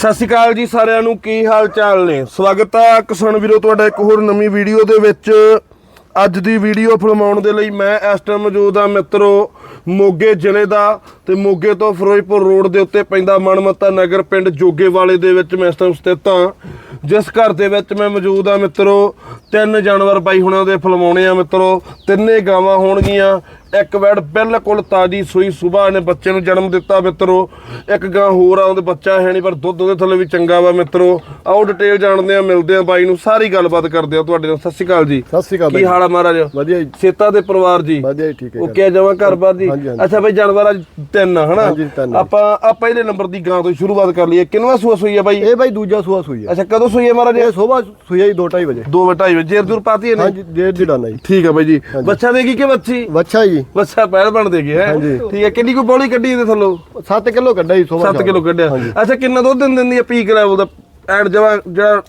ਸਤਿ ਸ਼੍ਰੀ ਅਕਾਲ ਜੀ ਸਾਰਿਆਂ ਨੂੰ, ਕੀ ਹਾਲ ਚਾਲ ਨੇ? ਸਵਾਗਤ ਹੈ ਕਿਸਾਨ ਵੀਰੋ, ਤੁਹਾਡਾ ਇੱਕ ਹੋਰ ਨਵੀਂ ਵੀਡੀਓ ਦੇ ਵਿੱਚ। ਅੱਜ ਦੀ ਵੀਡੀਓ ਫਿਲਮਾਉਣ ਦੇ ਲਈ ਮੈਂ ਇਸ ਟਾਈਮ ਮੌਜੂਦ ਆ ਮਿੱਤਰੋ, ਮੋਗੇ ਜ਼ਿਲ੍ਹੇ ਦਾ ਤੇ ਮੋਗੇ ਤੋਂ ਫਿਰੋਜ਼ਪੁਰ ਰੋਡ ਦੇ ਉੱਤੇ ਪੈਂਦਾ ਮਨਮੱਤਾ ਨਗਰ ਪਿੰਡ ਜੋਗੇਵਾਲੇ ਦੇ ਵਿੱਚ ਮੈਂ ਇਸ ਟਾਈਮ ਸਥਿਤ ਹਾਂ। ਜਿਸ ਘਰ ਦੇ ਵਿੱਚ ਮੈਂ ਮੌਜੂਦ ਆ ਮਿੱਤਰੋ ਤਿੰਨ ਜਾਨਵਰ ਬਾਈ ਹੁਣਾਂ ਦੇ ਫਿਲਮਾਉਣੇ ਆ ਮਿੱਤਰੋ ਤਿੰਨੇ ਗਾਵਾਂ ਹੋਣਗੀਆਂ। ਇੱਕ ਵੈੜ ਬਿਲਕੁਲ ਤਾਜੀ ਸੂਈ ਸੁਬਾਹ ਨੇ ਬੱਚੇ ਨੂੰ ਜਨਮ ਦਿੱਤਾ ਮਿੱਤਰੋ। ਇੱਕ ਗਾਂ ਹੋਰ ਆ ਉਹਦੇ ਬੱਚਾ ਹੈ ਨਹੀਂ ਪਰ ਦੁੱਧ ਉਹਦੇ ਥੱਲੇ ਵੀ ਚੰਗਾ ਵਾ ਮਿੱਤਰੋ। ਆਓ ਡਿਟੇਲ ਜਾਣਦੇ ਆ ਮਿਲਦੇ ਆ ਬਾਈ ਨੂੰ ਸਾਰੀ ਗੱਲਬਾਤ ਕਰਦੇ ਆ ਤੁਹਾਡੇ ਨਾਲ। ਸਤਿ ਸ਼੍ਰੀ ਅਕਾਲ ਜੀ। ਸਤਿ ਸ਼੍ਰੀ ਅਕਾਲ ਕੀ ਹਾਲ ਆ ਮਹਾਰਾਜ? ਵਧੀਆ ਜੀ। ਸੇਤਾ ਦੇ ਪਰਿਵਾਰ ਜੀ। ਵਧੀਆ ਜੀ ਠੀਕ ਹੈ। ਓਕੇ ਜਮਾ ਘਰ-ਬਾਰ ਜੀ। ਹਾਂਜੀ, ਹਾਂਜੀ। ਅੱਛਾ ਬਾਈ ਜਾਨਵਰ ਅੱਜ ਤਿੰਨ ਹਨਾ? ਹਾਂਜੀ, ਤਿੰਨ। ਆਪਾਂ ਆ ਪਹਿਲੇ ਨੰਬਰ ਦੀ ਗਾਂ ਤੋਂ ਸ਼ੁਰੂਆਤ ਕਰ ਲਈਏ। ਕਿੰਨਵਾ ਸੂਆ ਸੂਈ ਬਾਈ? ਇਹ ਬਾਈ ਦੂਜਾ ਸੂਆ ਸੂਈ ਹੈ ਅੱਛਾ ਕਦੋਂ ਸੂਈ ਹੈ ਮਹਾਰਾਜ? ਇਹ ਸਵੇਰ ਸੂਈ ਹੈ 2:30 ਵਜੇ। ਦੋ ਵਟਾਈ ਵਿੱਚ ਜੇਰ ਜੁਰ ਪਾਤੀ ਇਹਨੇ? ਹਾਂਜੀ ਡੇਢ ਦੀ ਡਾਨਾ ਜੀ। ਠੀਕ ਆ ਬਾਈ ਜੀ। ਬੱਚਾ ਦੇਗੀ ਕਿ ਬੱਚੀ ਬੱਚਾ ਜੀ। ਬੱਚਾ ਪਹਿਲ ਬਣ ਦੇਗੀ ਹੈ? ਹਾਂਜੀ। ਠੀਕ ਹੈ ਕਿੰਨੀ ਕੋ ਬੋਲੀ ਕੱਢੀ ਇਹਦੇ ਥੱਲੋਂ? 7 ਕਿਲੋ ਕੱਢਿਆ ਜੀ ਸਵੇਰ 7 ਕਿਲੋ ਕੱਢਿਆ। ਅੱਛਾ ਕਿੰਨਾ ਦੁੱਧ ਦਿੰਦੀ ਆ ਪੀਕ ਲੈਵਲ ਦਾ ਐਂਡ ਜਵਾ ਜਿਹੜਾ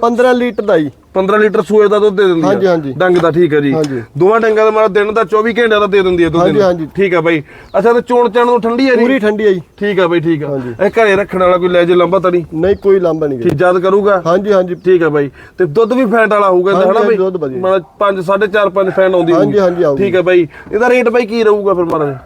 15 ਲੀਟਰ ਦਾ ਜੀ। 15 ਲੀਟਰ ਸੂਏ ਦਾ ਦੁੱਧ ਦੇ ਦਿੰਦੀ ਆ। ਹਾਂਜੀ, ਹਾਂਜੀ। ਡੰਗ ਦਾ ਠੀਕ ਹੈ ਜੀ। ਹਾਂਜੀ। ਦੋਵਾਂ ਡੰਗਾਂ ਦਾ ਮਾਰਾ ਦਿਨ ਦਾ 24 ਘੰਟਿਆਂ ਦਾ ਦੇ ਦਿੰਦੀ ਹੈ ਦੁੱਧ ਹਾਂਜੀ, ਇਹਨੂੰ। ਹਾਂਜੀ। ਠੀਕ ਆ ਬਾਈ। ਅੱਛਾ ਤੇ ਚੋਣ ਚਣ ਨੂੰ ਠੰਡੀ ਹੈ ਜੀ? ਪੂਰੀ ਠੰਡੀ ਹੈ ਜੀ। ਠੀਕ ਆ ਬਾਈ ਠੀਕ ਹਾਂਜੀ। ਇਹ ਘਰੇ ਰੱਖਣ ਵਾਲਾ ਕੋਈ ਲੈ ਜੇ ਲੰਬਾ ਤਾਂ ਨਹੀਂ ਨਹੀਂ ਕੋਈ ਲਾਂਬਾ ਨਹੀਂ ਠੀਕ ਯਾਦ ਕਰੂਗਾ? ਹਾਂਜੀ ਹਾਂਜੀ। ਠੀਕ ਆ ਬਾਈ। ਤੇ ਦੁੱਧ ਵੀ ਫੈਟ ਵਾਲਾ ਹੋਊਗਾ ਇਹਦਾ, ਹਾਂਜੀ, ਹਨਾ ਬਾਈ? ਦੁੱਧ ਵਧੀਆ। ਮਤਲਬ 5 4.5 5 ਫੈਟ ਆਉਂਦੀ ਹਾਂਜੀ, ਹੋਊਗੀ। ਹਾਂਜੀ, ਆਊਗੀ। ਠੀਕ ਆ ਬਾਈ। ਇਹਦਾ ਰੇਟ ਬਾਈ ਕੀ ਰਹੂਗਾ ਫਿਰ ਮਾਰਾ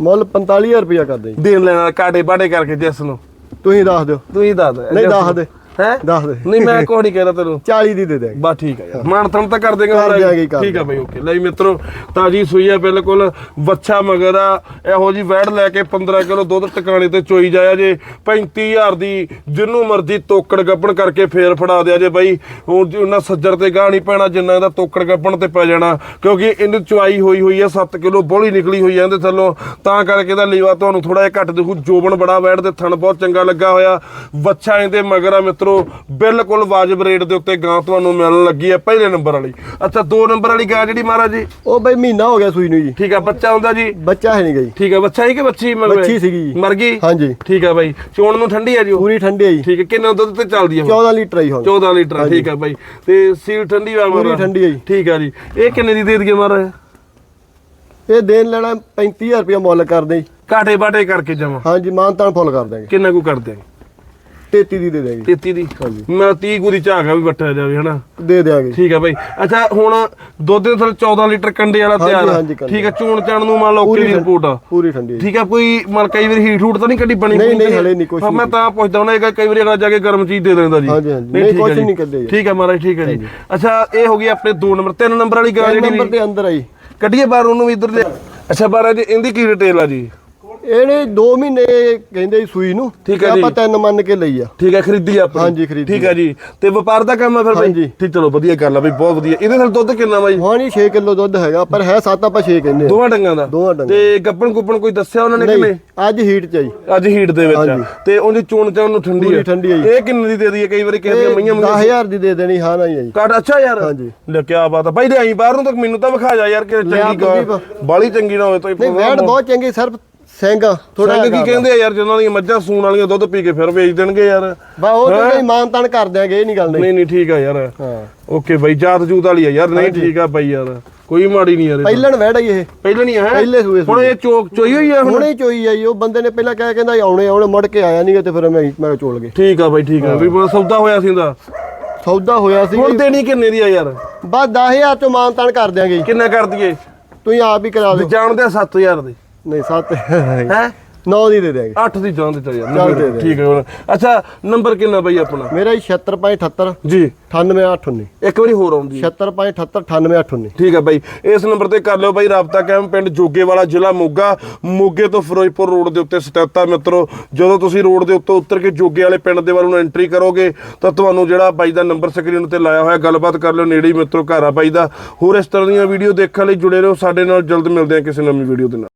ਮੁੱਲ 45000 ਰੁਪਇਆ ਕਰਦੇ ਜੀ। ਦੇਣ ਲੈਣਾ ਕਾਟੇ ਬਾਟੇ ਕਰਕੇ ਜਿਸ ਨੂੰ। ਤੁਸੀਂ ਦੱਸ ਦਿਓ। ਤੂੰ ਹੀ ਦੱਸ ਨਹੀਂ ਦੱਸ ਦੇ। ਹੈ? ਦੱਸ ਦੇ। ਨਹੀਂ ਮੈਂ ਕੋਈ ਨਹੀਂ ਕਹਿਣਾ ਤੈਨੂੰ। 40 ਦੀ ਦੇ ਦੇ ਬਾ ਠੀਕ ਆ ਯਾਰ। ਮਾਨ ਤਨ ਤਾਂ ਕਰ ਦੇਗਾ ਕਰ ਦਿਆਂਗੇ, ਕਰ ਠੀਕ ਆ ਬਈ ਓਕੇ। ਲੈ ਜੀ ਮਿੱਤਰੋ ਤਾਜੀ ਸੂਈ ਆ ਬਿਲਕੁਲ। ਵੱਛਾ ਮਗਰ ਆ। ਇਹੋ ਜੀ ਵੈੜ ਲੈ ਕੇ 15 ਕਿਲੋ ਦੁੱਧ ਟਿਕਾਣੇ ਤੇ ਚੋਈ ਜਾਇਆ ਜੇ। 35000 ਦੀ ਜਿੰਨੂੰ ਮਰਜ਼ੀ ਤੋਕੜ ਗੱਪਣ ਕਰਕੇ ਫੇਰ ਫੜਾ ਦਿਆ ਜੇ ਬਾਈ। ਹੁਣ ਜੀ ਉਹਨਾਂ ਸੱਜਰ ਤੇ ਗਾਹ ਨਹੀਂ ਪੈਣਾ ਜਿੰਨਾ ਇਹਦਾ ਤੋਕੜ ਗੱਪਣ ਤੇ ਪੈ ਜਾਣਾ। ਕਿਉਂਕਿ ਇਹਨੂੰ ਚੁਆਈ ਹੋਈ ਹੋਈ ਆ 7 ਕਿਲੋ ਬੋਲੀ ਨਿਕਲੀ ਹੋਈ ਆ ਇਹਦੇ ਥੱਲੋਂ। ਤਾਂ ਕਰਕੇ ਇਹਦਾ ਲੀਵਾ ਤੁਹਾਨੂੰ ਥੋੜਾ ਜਿਹਾ ਘੱਟ ਦਿਖੂ। ਜੋਬਨ ਬੜਾ ਵੈੜ ਦੇ ਥਣ ਬਹੁਤ ਚੰਗਾ ਲੱਗਾ ਹੋਇਆ। ਵੱਛਾ ਇਹਦੇ ਮਗਰ ਆ ਮਿੱਤਰੋ। ਬਿਲਕੁਲ ਵਾਜਬ ਰੇਟ ਦੇ ਉੱਤੇ ਗਾਂ ਤੁਹਾਨੂੰ ਮਿਲਣ ਲੱਗੀ ਹੈ ਪਹਿਲੇ ਨੰਬਰ ਵਾਲੀ। ਅੱਛਾ ਦੋ ਨੰਬਰ ਵਾਲੀ ਗਾਂ ਜਿਹੜੀ ਮਹਾਰਾਜ ਜੀ? ਉਹ ਬਾਈ ਮਹੀਨਾ ਹੋ ਗਿਆ ਸੂਈ ਨੂੰ ਜੀ। ਠੀਕ ਆ ਬੱਚਾ ਹੁੰਦਾ ਜੀ? ਬੱਚਾ ਹੈ ਨਹੀਂ ਗਈ ਠੀਕ ਆ ਬੱਚਾ ਹੀ ਕਿ ਬੱਚੀ ਮਰ ਗਈ? ਬੱਚੀ ਸੀਗੀ ਜੀ। ਮਰ ਗਈ? ਹਾਂਜੀ। ਠੀਕ ਆ ਬਾਈ ਚੋਣ ਨੂੰ ਠੰਡੀ ਆ ਜੀ ਪੂਰੀ ਠੰਡੀ ਹੈ ਜੀ। ਠੀਕ ਹੈ ਕਿੰਨਾ ਦੁੱਧ ਤੇ ਚੱਲਦੀ ਆ ਉਹ? 14 ਲੀਟਰ ਆਈ ਹੁਣ। 14 ਲੀਟਰ ਠੀਕ ਆ ਬਾਈ। ਤੇ ਸੀਲ ਠੰਡੀ ਆ ਪੂਰੀ ਠੰਡੀ ਹੈ ਜੀ। ਠੀਕ ਆ ਜੀ। ਇਹ ਕਿੰਨੇ ਦੀ ਦੇ ਦਈਏ ਮਹਾਰਾਜ? ਇਹ ਦੇਣ ਲੈਣਾ 35000 ਰੁਪਇਆ ਮੁੱਲ ਕਰਦੇ ਜੀ। ਕਾਟੇ ਬਾਟੇ ਕਰਕੇ ਜਾਵਾਂ ਹਾਂਜੀ ਮਾਨਤਾਨ ਫੁੱਲ ਕਰ ਦਾਂਗੇ ਕਿੰਨਾ ਕੁ ਕਰ ਦਿਆਂਗੇ? 33 ਦੀ ਦੇ ਦਾਂਗੇ। 33 ਦੀ? ਮੈਂ 30 ਕੁ ਦੀ ਝਾਗਾ ਵੀ ਵੱਟਿਆ ਜਾਵੇ ਹਨਾ? ਦੇ ਦਿਆਂਗੇ। ਠੀਕ ਆ ਬਾਈ। ਅੱਛਾ ਹੁਣ ਦੁੱਧ ਦੇ ਥੱਲੇ 14 ਲੀਟਰ ਕੰਡੇ ਵਾਲਾ ਹਾਂਜੀ, ਤਿਆਰ ਆ। ਹਾਂਜੀ, ਕੰਡੇ। ਠੀਕ ਆ ਚੂਣ ਚਾਣ ਨੂੰ ਮੰਨ ਲਓ ਓਕੇ ਦੀ ਰਿਪੋਰਟ ਆ। ਪੂਰੀ ਠੰਡੀ ਹੈ। ਠੀਕ ਆ ਕੋਈ ਮਨ ਕਈ ਵਾਰੀ ਹੀਟ ਹੂਟ ਤਾਂ ਨਹੀਂ ਕੱਢੀ ਬਣੀ ਨਹੀਂ, ਬੁਣੀ ਨਹੀਂ, ਤਾਂ ਹਲੇ ਨਹੀਂ, ਕੁਛ ਹਾਂ, ਮੈਂ ਨਹੀਂ। ਤਾਂ ਪੁੱਛਦਾ ਹੁੰਦਾ ਇਹ ਕਈ ਵਾਰੀ ਅਗਲਾ ਜਾ ਕੇ ਗਰਮ ਚੀਜ਼ ਦੇ ਦਿੰਦਾ ਜੀ। ਹਾਂਜੀ, ਹਾਂਜੀ। ਨਹੀਂ, ਠੀਕ ਜੀ। ਨਹੀਂ ਕੱਢਿਆ ਜੀ। ਠੀਕ ਆ ਮਹਾਰਾਜ ਠੀਕ ਆ ਜੀ। ਅੱਛਾ ਇਹ ਹੋ ਗਈ ਆਪਣੇ 2 ਨੰਬਰ 3 ਨੰਬਰ ਵਾਲੀ ਗਾਂ ਤਿੰਨ ਜਿਹੜੀ ਨੰਬਰ ਵੀ ਦੇ ਅੰਦਰ ਆਈ ਕੱਢੀਏ ਬਾਹਰ ਉਹਨੂੰ ਵੀ ਇੱਧਰ ਦੇ ਅੱਛਾ ਬਾਹਰ ਜੀ ਇਹਦੀ ਕੀ ਡਿਟੇਲ ਆ ਜੀ? ਇਹਨੇ 2 ਮਹੀਨੇ ਕਹਿੰਦੇ ਸੂਈ ਨੂੰ ਠੀਕ ਹੈ ਤੇ ਆਪਾਂ ਜੀ। ਤਿੰਨ ਮੰਨ ਕੇ ਲਈ ਆ। ਠੀਕ ਹੈ ਖਰੀਦੀ ਆਪਣੀ। ਹਾਂਜੀ, ਖਰੀਦੀ ਠੀਕ ਹੈ ਜੀ। ਤੇ ਵਪਾਰ ਦਾ ਕੰਮ ਹੈ ਫਿਰ ਬਾਈ। ਠੀਕ ਚਲੋ ਵਧੀਆ ਗੱਲ ਆ ਬਈ ਬਹੁਤ ਵਧੀਆ। ਇਹਦੇ ਨਾਲ ਦੁੱਧ ਕਿੰਨਾ ਬਾਈ? ਹੀ 6 ਕਿਲੋ ਦੁੱਧ ਹੈਗਾ ਪਰ ਹੈ 7 ਆਪਾਂ 6 ਕਹਿੰਦੇ ਆ। ਦੋਵਾਂ ਡੰਗਾਂ ਦਾ? ਦੋਵਾਂ ਡੰਗਾਂ। ਤੇ ਗੱਪਣ ਗੁੱਪਣ ਕੋਈ ਦੱਸਿਆ ਉਹਨਾਂ ਨੇ ਕਿ ਨਹੀਂ ਨਹੀਂ ਅੱਜ ਹੀਟ ਚ ਆਈ ਅੱਜ ਹੀਟ ਦੇ ਵਿੱਚ ਆ। ਤੇ ਉਹਦੀ ਚੋਣ ਚਾਣ ਨੂੰ ਠੰਡੀ ਹੈ ਠੰਡੀ ਹੈ ਜੀ। ਇਹ ਕਿੰਨੇ ਦੀ ਦੇ ਦਈਏ? ਕਈ ਵਾਰੀ ਕਹਿੰਦੇ ਆ ਮਈਆਂ ਮਈਆਂ 10000 ਦੀ ਦੇ ਦੇਣੀ ਹਾਂ ਨਹੀਂ ਆਈ ਕਾਟ ਅੱਛਾ ਯਾਰ। ਹਾਂਜੀ। ਲੈ ਕੀ ਬਾਤ ਆ। ਬਾਈ ਦੇ ਆਈ ਬਾਹਰ ਨੂੰ ਤਾਂ ਮੈਨੂੰ ਤਾਂ ਵਿਖਾ ਜਾ ਯਾਰ ਕਿ ਚੰਗੀ ਬਾਲੀ ਚੰਗੀ ਨਾ ਹੋਵੇ ਤਾਂ ਵੈਟ ਬਹੁਤ ਚੰਗੀ ਸਿਰਫ ਸਿੰਘਾ ਥੋੜਾ ਥੋੜਾ ਕੀ ਕਹਿੰਦੇ ਆ ਯਾਰ ਜਿਹਨਾਂ ਦੀਆਂ ਮੱਝਾਂ ਸੂਣ ਵਾਲੀਆਂ ਦੁੱਧ ਪੀ ਕੇ ਫਿਰ ਵੇਚ ਦੇਣਗੇ ਯਾਰ। ਬਾ ਉਹ ਤਾਂ ਨਹੀਂ ਮਾਨ ਤਾਨ ਕਰ ਦਿਆਂਗੇ ਇਹ ਨਹੀਂ ਗੱਲ ਨਹੀਂ। ਨਹੀਂ ਨਹੀਂ ਠੀਕ ਆ ਯਾਰ। ਹਾਂ। ਓਕੇ ਬਾਈ ਜਾਤ ਜੂਤ ਵਾਲੀ ਆ ਯਾਰ ਨਹੀਂ ਠੀਕ ਆ ਬਾਈ ਯਾਰ ਕੋਈ ਮਾੜੀ ਨਹੀਂ ਯਾਰ। ਪਹਿਲਣ ਵੈੜ ਆਈ ਇਹ। ਪਹਿਲਾਂ ਨਹੀਂ ਹੈ? ਪਹਿਲੇ ਸੂਏ ਹੁਣ ਇਹ ਚੋਕ ਚੋਈ ਹੋਈ ਆ ਹੁਣ? ਹੁਣੇ ਚੋਈ ਆਈ ਉਹ ਬੰਦੇ ਨੇ ਪਹਿਲਾਂ ਕਹਿ ਕਹਿੰਦਾ ਆਉਣੇ ਆਉਣੇ ਮੁੜ ਕੇ ਆਇਆ ਨਹੀਂਗਾ ਤੇ ਫਿਰ ਮੈਂ ਮੈਂ ਚੋਲ ਗਏ। ਠੀਕ ਆ ਬਾਈ ਠੀਕ ਆ। ਵੀ ਬਹੁਤ ਸੌਦਾ ਹੋਇਆ ਸੀ ਇਹਦਾ। ਸੌਦਾ ਹੋਇਆ ਸੀ। ਹੁਣ ਦੇਣੀ ਕਿੰਨੇ ਦੀ ਆ ਯਾਰ? ਬਸ 10000 ਤੋਂ ਮਾਨ ਤਾਨ ਕਰ ਦਿਆਂਗੇ ਕਿੰਨਾ ਕਰ ਦਈਏ? ਤੁਸੀਂ ਆਪ ਹੀ ਕਰਾ ਦਿਓ। ਜਾਣਦੇ ਆ 7000 ਦੀ। ਨਹੀਂ 7 ਹੈ? 9 ਦੀ ਦੇ ਦਿਆਂਗੇ। 8 ਦੀ ਜਾਣਦੇ ਚੱਲ ਯਾਰ ਚੱਲ ਦੇ ਦੇ। ਠੀਕ ਹੈ ਹੁਣ ਅੱਛਾ ਨੰਬਰ ਕਿੰਨਾ ਬਾਈ ਆਪਣਾ? ਮੇਰਾ ਜੀ 76578 ਜੀ। 98819 ਇੱਕ ਵਾਰੀ ਹੋਰ ਆਉਂਦੀ ਹੈ। 76578 98819 ਠੀਕ ਹੈ ਬਾਈ। ਇਸ ਨੰਬਰ ਤੇ ਕਰ ਲਿਓ ਬਾਈ ਰਾਬਤਾ ਕਾਇਮ ਪਿੰਡ ਜੋਗੇਵਾਲਾ ਜ਼ਿਲ੍ਹਾ ਮੋਗਾ। ਮੋਗੇ ਤੋਂ ਫਿਰੋਜ਼ਪੁਰ ਰੋਡ ਦੇ ਉੱਤੇ ਸਥਿਤ ਆ ਮਿੱਤਰੋ। ਜਦੋਂ ਤੁਸੀਂ ਰੋਡ ਦੇ ਉੱਤੇ ਉਤਰ ਕੇ ਜੋਗੇ ਵਾਲੇ ਪਿੰਡ ਦੇ ਵੱਲ ਨੂੰ ਐਂਟਰੀ ਕਰੋਗੇ ਤਾਂ ਤੁਹਾਨੂੰ ਜਿਹੜਾ ਬਾਈ ਦਾ ਨੰਬਰ ਸਕਰੀਨ ਤੇ ਲਾਇਆ ਹੋਇਆ ਗੱਲਬਾਤ ਕਰ ਲਿਓ ਨੇੜੇ ਹੀ ਮਿੱਤਰੋ ਘਰ ਆ ਬਾਈ ਦਾ। ਹੋਰ ਇਸ ਤਰ੍ਹਾਂ ਦੀਆਂ ਵੀਡੀਓ ਦੇਖਣ ਲਈ ਜੁੜੇ ਰਹੋ। ਸਾਡੇ ਨਾਲ ਜਲਦ ਮਿਲਦੇ ਹਾਂ ਕਿਸੇ ਨਵੀਂ ਵੀਡੀਓ ਦੇ ਨਾਲ।